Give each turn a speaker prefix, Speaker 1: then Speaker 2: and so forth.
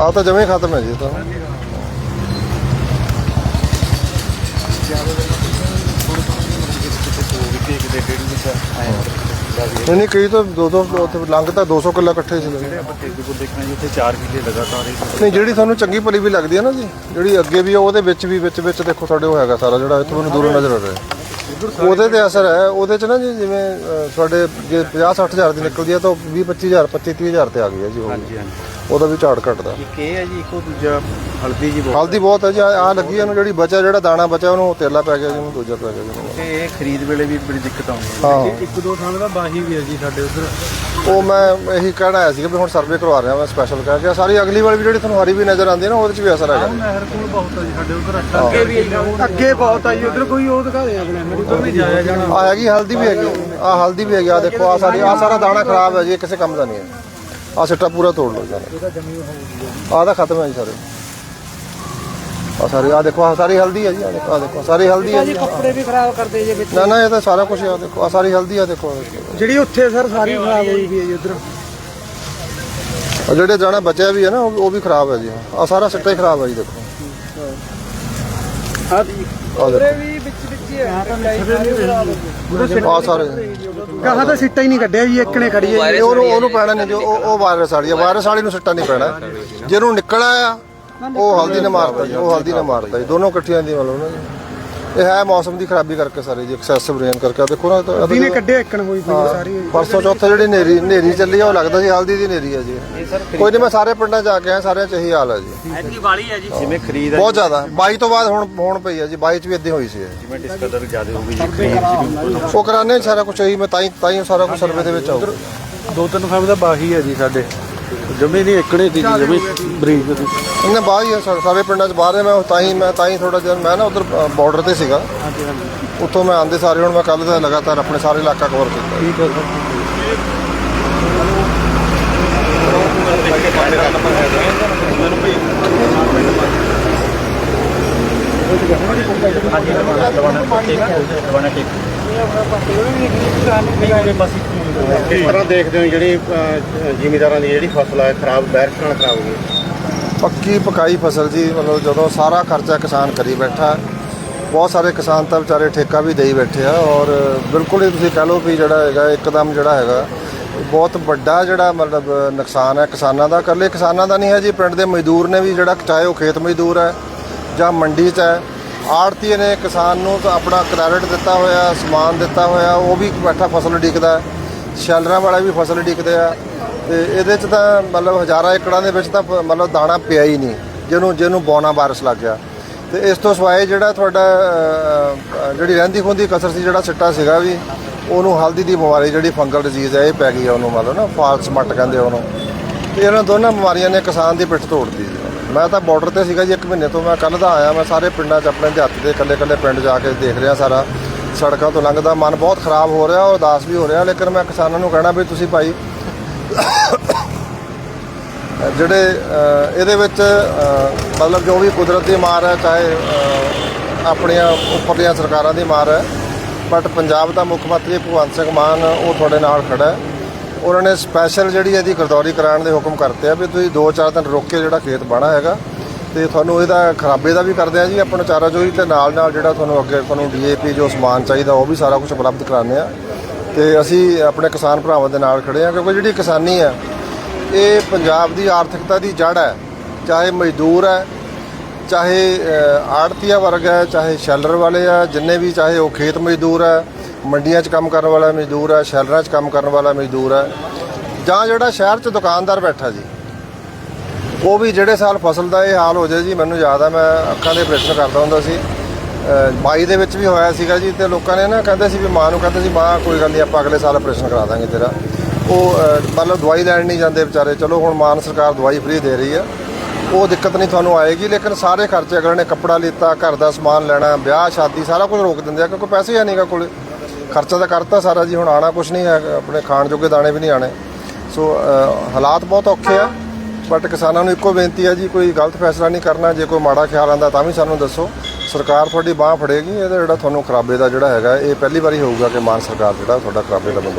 Speaker 1: ਆ ਤਾਂ ਜਮੇ ਖਤਮ ਹੈ ਜੀ ਇਹ ਤਾਂ। ਨਹੀਂ ਨਹੀਂ ਕਈ ਤਾਂ ਦੋ ਦੋ ਉੱਥੇ ਲੰਘ ਤਾਂ 200 ਕਿੱਲਾ ਇਕੱਠੇ ਸੀ। ਲੱਗੇ
Speaker 2: ਆਪਾਂ ਟੈਕਨੀਕਲ ਦੇਖਣਾ ਜੀ ਉੱਥੇ 4 ਕਿੱਲੇ ਲਗਾਤਾਰ
Speaker 1: ਨਹੀਂ ਜਿਹੜੀ ਤੁਹਾਨੂੰ ਚੰਗੀ ਭਲੀ ਵੀ ਲੱਗਦੀ ਹੈ ਨਾ ਜੀ ਜਿਹੜੀ ਅੱਗੇ ਵੀ ਆ, ਉਹਦੇ ਵਿੱਚ ਵੀ ਵਿੱਚ ਵਿੱਚ ਦੇਖੋ ਤੁਹਾਡੇ ਉਹ ਹੈਗਾ ਸਾਰਾ ਜਿਹੜਾ ਇੱਥੋਂ ਮੈਨੂੰ ਦੂਰੋਂ ਨਜ਼ਰ ਆ ਰਿਹਾ। ਉਹਦੇ ਤੇ ਅਸਰ ਹੈ ਉਹਦੇ ਚ ਨਾ ਜੀ ਜਿਵੇਂ ਤੁਹਾਡੇ ਜੇ 50 60 ਹਜ਼ਾਰ ਦੀ ਨਿਕਲਦੀ ਹੈ ਤਾਂ 20 25000 25 30000 ਤੇ ਆ ਗਈ ਹੈ ਜੀ ਉਹ।
Speaker 2: ਹਾਂਜੀ ਹਾਂਜੀ।
Speaker 1: ਉਹਦਾ ਵੀ ਝਾੜ ਘਟਦਾ।
Speaker 2: ਇੱਕ ਇਹ ਹੈ ਜੀ ਇੱਕ ਦੂਜਾ ਹਲਦੀ ਜੀ ਬਹੁਤ
Speaker 1: ਹਲਦੀ ਬਹੁਤ ਹੈ ਜੀ ਆ ਲੱਗੀ ਹੈ ਉਹਨੂੰ ਜਿਹੜੀ ਬਚਾ ਜਿਹੜਾ ਦਾਣਾ ਬਚਾ ਉਹਨੂੰ ਤੇਲਾ ਪੈ ਗਿਆ ਜੀ ਉਹਨੂੰ ਦੂਜਾ ਪੈ ਗਿਆ ਜੀ। ਉਹਨੂੰ।
Speaker 2: ਤੇ ਇਹ ਖਰੀਦ ਵੇਲੇ ਵੀ ਬੜੀ ਦਿੱਕਤ ਆਉਂਦੀ ਹੈ।
Speaker 1: ਹਾਂ।
Speaker 2: ਇੱਕ ਦੋ ਥਾਂ ਦਾ ਬਾਹੀ ਵੀ ਹੈ ਜੀ ਸਾਡੇ ਉਧਰ।
Speaker 1: ਉਹ ਮੈਂ ਇਹੀ ਕਹਿਣਾ ਆਇਆ ਸੀ ਕਿ ਵੀ ਹੁਣ ਸਰਵੇ ਕਰਵਾ ਰਿਹਾ ਮੈਂ ਸਪੈਸ਼ਲ ਕਹਿ ਕੇ। ਸਾਰੀ ਅਗਲੀ ਵਾਰ ਵੀ ਜਿਹੜੀ ਤੁਹਾਨੂੰ ਹਰੀ ਵੀ ਨਜ਼ਰ ਆਉਂਦੀ ਹੈ ਨਾ ਉਹਦੇ ਚ ਵੀ ਅਸਰ ਹੈਗਾ। ਜੀ।
Speaker 2: ਨਹਿਰ ਕੋਲ ਬਹੁਤ ਹੈ ਜੀ ਸਾਡੇ ਉਧਰ ਅੱਗੇ ਵੀ ਅੱਗੇ ਬਹੁਤ ਹੈ ਜੀ ਉਧਰ ਕੋਈ ਉਹ ਦਿਖਾ ਦੇ ਆਪਣੇ ਉਧਰ ਨਹੀਂ ਜਾਇਆ ਜਾਣਾ।
Speaker 1: ਆ ਹੈਗੀ ਹਲਦੀ ਵੀ ਹੈਗੀ। ਆ ਹਲਦੀ ਵੀ ਹੈਗੀ ਆ ਦੇਖੋ ਆ ਸਾਰੀ ਆ ਸਾਰਾ ਦਾਣਾ ਖਰਾਬ ਹੈ ਜੀ ਕਿਸੇ ਕੰਮ ਦਾ ਨਹੀਂ ਹੈ। ਆ ਸਿੱਟਾ ਪੂਰਾ ਤੋੜ ਲਓ ਜਾਨਾ ਆ ਤਾਂ ਖਤਮ ਹੈ ਜੀ ਸਾਰੇ। ਆ ਸਾਰੀ ਆ ਦੇਖੋ ਆ ਸਾਰੀ ਹਲਦੀ ਹੈ ਜੀ ਆ ਦੇਖੋ ਆ ਦੇਖੋ ਸਾਰੀ ਹਲਦੀ ਹੈ ਜੀ
Speaker 3: ਕੱਪੜੇ ਵੀ ਖਰਾਬ ਕਰਦੇ ਜੇ ਵਿੱਚ
Speaker 1: ਨਾ ਨਾ ਇਹ ਤਾਂ ਸਾਰਾ ਕੁਝ ਆ ਦੇਖੋ ਆ ਸਾਰੀ ਹਲਦੀ ਆ ਦੇਖੋ।
Speaker 3: ਜਿਹੜੀ ਉੱਥੇ ਸਰ ਸਾਰੀ ਖਰਾਬ ਹੋਈ ਵੀ ਹੈ ਜੀ ਉਧਰ।
Speaker 1: ਆ ਜਿਹੜੇ ਦਾਣਾ ਬਚਿਆ ਵੀ ਹੈ ਨਾ ਉਹ ਉਹ ਵੀ ਖਰਾਬ ਹੈ ਜੀ। ਆ ਸਾਰਾ ਸਿੱਟਾ ਹੀ ਖਰਾਬ ਹੈ ਜੀ ਦੇਖੋ। ਆ ਦੇਖੋ।
Speaker 3: ਵੀ ਵਿੱਚ ਵਿੱਚ ਹੀ ਹੈ।
Speaker 1: ਆ ਸਾਰੇ।
Speaker 3: ਕਹਾ ਤਾਂ ਸਿੱਟਾ ਹੀ ਨਹੀਂ ਕੱਢਿਆ ਜੀ ਇੱਕ ਨੇ ਖੜੀ ਹੈ
Speaker 1: ਇਹ ਉਹਨੂੰ ਉਹਨੂੰ ਪੈਣਾ ਨਹੀਂ ਜੋ ਉਹ ਉਹ ਵਾਇਰਸ ਵਾਲੀ ਆ। ਵਾਇਰਸ ਵਾਲੀ ਨੂੰ ਸਿੱਟਾ ਨਹੀਂ ਪੈਣਾ। ਜਿਹਨੂੰ ਨਿਕਲਿਆ ਆ ਉਹ ਹਲਦੀ ਨੇ ਮਾਰਤਾ ਜੀ ਉਹ ਹਲਦੀ ਨੇ ਮਾਰਤਾ ਜੀ। ਦੋਨੋਂ ਇਕੱਠੀਆਂ ਦੀ ਮਤਲਬ ਨਾ ਜੀ। ਇਹ ਹੈ ਮੌਸਮ ਦੀ ਖਰਾਬੀ ਕਰਕੇ ਸਾਰੇ ਜੀ ਐਕਸੈਸਿਵ ਰੇਨ ਕਰਕੇ। ਆਹ ਦੇਖੋ ਨਾ ਇਹ ਤਾਂ- ਇਹ ਤਾਂ
Speaker 3: ਦੀ ਨੇ ਕੱਢਿਆ ਇੱਕ ਨੇ ਹੋਈ ਪਈ
Speaker 1: ਹਾਂ,
Speaker 3: ਸਾਰੀ।
Speaker 1: ਪਰਸੋਂ ਚੌਥੇ ਜਿਹੜੀ ਨੇਰੀ ਨੇਰੀ ਚੱਲੀ ਆ ਉਹ ਲੱਗਦਾ ਸੀ ਹਲਦੀ ਦੀ ਨੇਰੀ ਆ ਜੀ। ਕੋਈ ਨਹੀਂ ਮੈਂ ਸਾਰੇ ਪਿੰਡਾਂ 'ਚ ਆ ਕੇ ਆਇਆ ਸਾਰਿਆਂ 'ਚ ਇਹੀ ਹਾਲ ਹੈ ਜੀ।
Speaker 2: ਜਿਵੇਂ ਖਰੀਦ ਹੈ
Speaker 1: ਬਹੁਤ ਜ਼ਿਆਦਾ। 22 ਤੋਂ ਬਾਅਦ ਹੁਣ ਹੋਣ ਪਈ ਹੈ ਜੀ 22 'ਚ ਵੀ ਇਦਾਂ ਹੋਈ ਸੀ ਇਹ।
Speaker 2: ਜਿਵੇਂ ਡਿਸਕਦਰ ਜ਼ਿਆਦਾ ਹੋ ਗਈ ਜੀ ਖਰੀਦ
Speaker 1: ਉਹ ਕਰਾਣੇ ਸਾਰਾ ਕੁਝ ਇਹੀ ਮੈਂ ਤਾਂ ਹੀ ਤਾਂ ਹੀ ਸਾਰਾ ਕੁਝ ਸਰਵੇ ਦੇ ਵਿੱਚ ਆਊਗਾ।
Speaker 2: ਦੋ ਤਿੰਨ ਫਾਰਮ ਦਾ ਬਾਹੀ ਹੈ ਜੀ ਸਾਡੇ। ਜਮੀ ਨਹੀਂ ਇਕੜੇ ਦੀ ਜਮੀ ਬਰੀਕ ਦੀ
Speaker 1: ਇਹਨੇ ਬਾਹਰ ਹੀ ਆ, ਸਾ- ਸਾਰੇ ਪਿੰਡਾਂ 'ਚ ਬਾਹਰ ਨੇ ਮੈਂ ਤਾਂ ਹੀ ਮੈਂ ਤਾਂ ਹੀ ਥੋੜਾ ਜਿਹਾ ਮੈਂ ਨਾ ਉਧਰ ਬਾਰਡਰ ਤੇ ਸੀਗਾ। ਉੱਥੋਂ ਮੈਂ ਆਂਦੇ ਸਾਰੇ ਹੁਣ ਮੈਂ ਕੱਲ ਦਾ ਲਗਾਤਾਰ ਆਪਣੇ ਸਾਰੇ ਇਲਾਕਾ ਕਵਰ ਕੀਤਾ।
Speaker 2: ਠੀਕ ਹੈ ਸਰ।
Speaker 4: ਕਿਸ ਤਰ੍ਹਾਂ ਦੇਖਦੇ ਹੋ ਜਿਹੜੀ ਜ਼ਿਮੀਦਾਰਾਂ ਦੀ ਜਿਹੜੀ ਫਸਲ ਹੈ ਖਰਾਬ ਬਾਰਿਸ਼ ਨਾਲ ਖਰਾਬ ਹੋ ਗਈ
Speaker 1: ਪੱਕੀ ਪਕਾਈ ਫਸਲ ਜੀ, ਮਤਲਬ ਜਦੋਂ ਸਾਰਾ ਖਰਚਾ ਕਿਸਾਨ ਕਰੀ ਬੈਠਾ, ਬਹੁਤ ਸਾਰੇ ਕਿਸਾਨ ਤਾਂ ਵਿਚਾਰੇ ਠੇਕਾ ਵੀ ਦੇਈ ਬੈਠੇ ਆ, ਔਰ ਬਿਲਕੁਲ ਹੀ ਤੁਸੀਂ ਕਹ ਲਓ ਵੀ ਜਿਹੜਾ ਹੈਗਾ, ਇੱਕਦਮ ਜਿਹੜਾ ਹੈਗਾ, ਬਹੁਤ ਵੱਡਾ ਜਿਹੜਾ ਮਤਲਬ ਨੁਕਸਾਨ ਹੈ ਕਿਸਾਨਾਂ ਦਾ, ਇਕੱਲੇ ਕਿਸਾਨਾਂ ਦਾ ਨਹੀਂ ਹੈ ਜੀ, ਪਿੰਡ ਦੇ ਮਜ਼ਦੂਰ ਨੇ ਵੀ ਜਿਹੜਾ, ਚਾਹੇ ਉਹ ਖੇਤ ਮਜ਼ਦੂਰ ਹੈ ਜਾਂ ਮੰਡੀ 'ਚ ਹੈ ਆੜਤੀਏ ਨੇ ਕਿਸਾਨ ਨੂੰ ਆਪਣਾ ਕ੍ਰੈਡਿਟ ਦਿੱਤਾ ਹੋਇਆ, ਸਮਾਨ ਦਿੱਤਾ ਹੋਇਆ, ਉਹ ਵੀ ਬੈਠਾ ਫਸਲ ਉਡੀਕਦਾ ਸ਼ੈਲਰਾਂ ਵਾਲਾ ਵੀ ਫਸਲ ਉਡੀਕਦੇ ਆ। ਤੇ ਇਹਦੇ 'ਚ ਤਾਂ ਮਤਲਬ ਹਜ਼ਾਰਾਂ ਏਕੜਾਂ ਦੇ ਵਿੱਚ ਤਾਂ ਪ- ਮਤਲਬ ਦਾਣਾ ਪਿਆ ਹੀ ਨਹੀਂ, ਜਿਹਨੂੰ ਜਿਹਨੂੰ ਬੌਨਾ ਬਾਰਿਸ਼ ਲੱਗ ਗਿਆ। ਤੇ ਇਸ ਤੋਂ ਸਵਾਏ ਜਿਹੜਾ ਤੁਹਾਡਾ ਜਿਹੜੀ ਰਹਿੰਦੀ ਖੁੰਦੀ ਕਸਰ ਸੀ, ਜਿਹੜਾ ਸਿੱਟਾ ਸੀਗਾ ਵੀ, ਉਹਨੂੰ ਹਲਦੀ ਦੀ ਬਿਮਾਰੀ ਜਿਹੜੀ ਫੰਗਲ ਡਿਜ਼ੀਜ਼ ਹੈ, ਇਹ ਪੈ ਗਈ ਆ ਉਹਨੂੰ ਮਤਲਬ ਨਾ, ਫਾਲਸ ਮੱਟ ਕਹਿੰਦੇ ਉਹਨੂੰ। ਤੇ ਇਹਨਾਂ ਦੋਨਾਂ ਬਿਮਾਰੀਆਂ ਨੇ ਕਿਸਾਨ ਦੀ ਪਿੱਠ ਤੋੜਦੀ ਜੀ। ਮੈਂ ਤਾਂ ਬਾਰਡਰ ਤੇ ਸੀਗਾ ਜੀ, ਇੱਕ ਮਹੀਨੇ ਤੋਂ ਮੈਂ ਕੱਲ ਦਾ ਆਇਆ, ਮੈਂ ਸਾਰੇ ਪਿੰਡਾਂ 'ਚ ਆਪਣੇ ਦਿਹਾਤੀ ਦੇ ਇਕੱਲੇ ਇਕੱਲੇ ਪਿੰਡ ਜਾ ਕੇ ਦੇਖ ਰਿਹਾ ਸਾਰਾ। ਸੜਕਾਂ ਤੋਂ ਲੰਘਦਾ, ਮਨ ਬਹੁਤ ਖਰਾਬ ਹੋ ਰਿਹਾ ਔਰ ਉਦਾਸ ਵੀ ਹੋ ਰਿਹਾ, ਲੇਕਿਨ ਮੈਂ ਕਿਸਾਨਾਂ ਨੂੰ ਕਹਿਣਾ ਵੀ ਤੁਸੀਂ ਭਾਈ, ਜਿਹੜੇ ਇਹਦੇ ਵਿੱਚ ਮਤਲਬ ਜੋ ਵੀ ਕੁਦਰਤ ਦੀ ਮਾਰ ਹੈ, ਚਾਹੇ ਆਪਣੀਆਂ ਉੱਪਰਲੀਆਂ ਸਰਕਾਰਾਂ ਦੀ ਮਾਰ ਹੈ, ਬਟ ਪੰਜਾਬ ਦਾ ਮੁੱਖ ਮੰਤਰੀ ਭਗਵੰਤ ਸਿੰਘ ਮਾਨ ਉਹ ਤੁਹਾਡੇ ਨਾਲ ਖੜਾ ਹੈ। ਉਹਨਾਂ ਨੇ ਸਪੈਸ਼ਲ ਜਿਹੜੀ ਇਹਦੀ ਗਰਦੌਰੀ ਕਰਾਉਣ ਦੇ ਹੁਕਮ ਕਰਤੇ ਆ ਵੀ ਤੁਸੀਂ 2-4 ਦਿਨ ਰੁਕ ਕੇ ਜਿਹੜਾ ਖੇਤ ਬਾਣਾ ਹੈਗਾ ਤੇ ਤੁਹਾਨੂੰ ਇਹਦਾ ਖਰਾਬੇ ਦਾ ਵੀ ਕਰਦੇ ਆ ਜੀ ਆਪਣਾ ਚਾਰਾ ਜੋਈ ਤੇ ਨਾਲ ਨਾਲ ਜਿਹੜਾ ਤੁਹਾਨੂੰ ਅੱਗੇ ਤੁਹਾਨੂੰ ਡੀਏਪੀ ਜੋ ਸਮਾਨ ਚਾਹੀਦਾ ਉਹ ਵੀ ਸਾਰਾ ਕੁਝ ਉਪਲਬਧ ਕਰਾਉਂਦੇ ਆ। ਤੇ ਅਸੀਂ ਆਪਣੇ ਕਿਸਾਨ ਭਰਾਵਾਂ ਦੇ ਨਾਲ ਖੜੇ ਆ ਕਿਉਂਕਿ ਜਿਹੜੀ ਕਿਸਾਨੀ ਹੈ ਇਹ ਪੰਜਾਬ ਦੀ ਆਰਥਿਕਤਾ ਦੀ ਜੜ ਹੈ, ਚਾਹੇ ਮਜ਼ਦੂਰ ਹੈ, ਚਾਹੇ ਆੜਤੀਆ ਵਰਗ ਹੈ, ਚਾਹੇ ਸ਼ੈਲਰ ਵਾਲੇ ਆ, ਜਿੰਨੇ ਵੀ ਚਾਹੇ ਉਹ ਖੇਤ ਮਜ਼ਦੂਰ ਹੈ ਮੰਡੀਆਂ 'ਚ ਕੰਮ ਕਰਨ ਵਾਲਾ ਮਜ਼ਦੂਰ ਹੈ ਸ਼ੈਲਰਾਂ 'ਚ ਕੰਮ ਕਰਨ ਵਾਲਾ ਮਜ਼ਦੂਰ ਹੈ। ਜਾਂ ਜਿਹੜਾ ਸ਼ਹਿਰ 'ਚ ਦੁਕਾਨਦਾਰ ਬੈਠਾ ਜੀ ਉਹ ਵੀ ਜਿਹੜੇ ਸਾਲ ਫਸਲ ਦਾ ਇਹ ਹਾਲ ਹੋ ਜਾਏ ਜੀ ਮੈਨੂੰ ਯਾਦ ਆ ਮੈਂ ਅੱਖਾਂ ਦੇ ਆਪਰੇਸ਼ਨ ਕਰਦਾ ਹੁੰਦਾ ਸੀ। ਅ, 22 ਦੇ ਵਿੱਚ ਵੀ ਹੋਇਆ ਸੀਗਾ ਜੀ ਤੇ ਲੋਕਾਂ ਨੇ ਨਾ ਕਹਿੰਦੇ ਸੀ ਵੀ ਮਾਂ ਨੂੰ ਕਹਿੰਦੇ ਸੀ ਮਾਂ ਕੋਈ ਗੱਲ ਨਹੀਂ ਆਪਾਂ ਅਗਲੇ ਸਾਲ ਆਪਰੇਸ਼ਨ ਕਰਾ ਦਾਂਗੇ ਤੇਰਾ। ਉਹ ਮਤਲਬ ਦਵਾਈ ਲੈਣ ਨਹੀਂ ਜਾਂਦੇ ਵਿਚਾਰੇ ਚਲੋ ਹੁਣ ਮਾਨ ਸਰਕਾਰ ਦਵਾਈ ਫ੍ਰੀ ਦੇ ਰਹੀ ਆ ਉਹ ਦਿੱਕਤ ਨਹੀਂ ਤੁਹਾਨੂੰ ਆਏਗੀ। ਲੇਕਿਨ ਸਾਰੇ ਖਰਚੇ ਅਗਲੇ ਨੇ ਕੱਪੜਾ ਲਿੱਤਾ ਘਰ ਦਾ ਸਮਾਨ ਲੈਣਾ ਵਿਆਹ ਸ਼ਾਦੀ ਸਾਰਾ ਕੁਝ ਰੋਕ ਦਿੰਦੇ ਆ ਕਿਉਂਕਿ ਪੈਸੇ ਹੈ ਨਹੀਂਗਾ ਕੋਲੇ। ਖਰਚਾ ਤਾਂ ਕਰਤਾ ਸਾਰਾ ਜੀ, ਹੁਣ ਆਣਾ ਕੁਝ ਨਹੀਂ ਹੈ, ਆਪਣੇ ਖਾਣ ਜੋਗੇ ਦਾਣੇ ਵੀ ਨਹੀਂ ਆਣੇ। ਸੋ ਹਾਲਾਤ ਬਹੁਤ ਔਖੇ ਆ ਬਟ ਕਿਸਾਨਾਂ ਨੂੰ ਇੱਕੋ ਬੇਨਤੀ ਹੈ ਜੀ, ਕੋਈ ਗਲਤ ਫੈਸਲਾ ਨਹੀਂ ਕਰਨਾ, ਜੇ ਕੋਈ ਮਾੜਾ ਖਿਆਲ ਆਂਦਾ ਤਾਂ ਵੀ ਸਾਨੂੰ ਦੱਸੋ। ਸਰਕਾਰ ਤੁਹਾਡੀ ਬਾਹ ਫੜੇਗੀ, ਇਹਦਾ ਜਿਹੜਾ ਤੁਹਾਨੂੰ ਖਰਾਬੇ ਦਾ ਜਿਹੜਾ ਹੈਗਾ, ਇਹ ਪਹਿਲੀ ਵਾਰੀ ਹੋਊਗਾ ਕਿ ਮਾਨ ਸਰਕਾਰ ਜਿਹੜਾ ਤੁਹਾਡਾ ਖਰਾਬੇ ਦਾ ਬੰਦੋ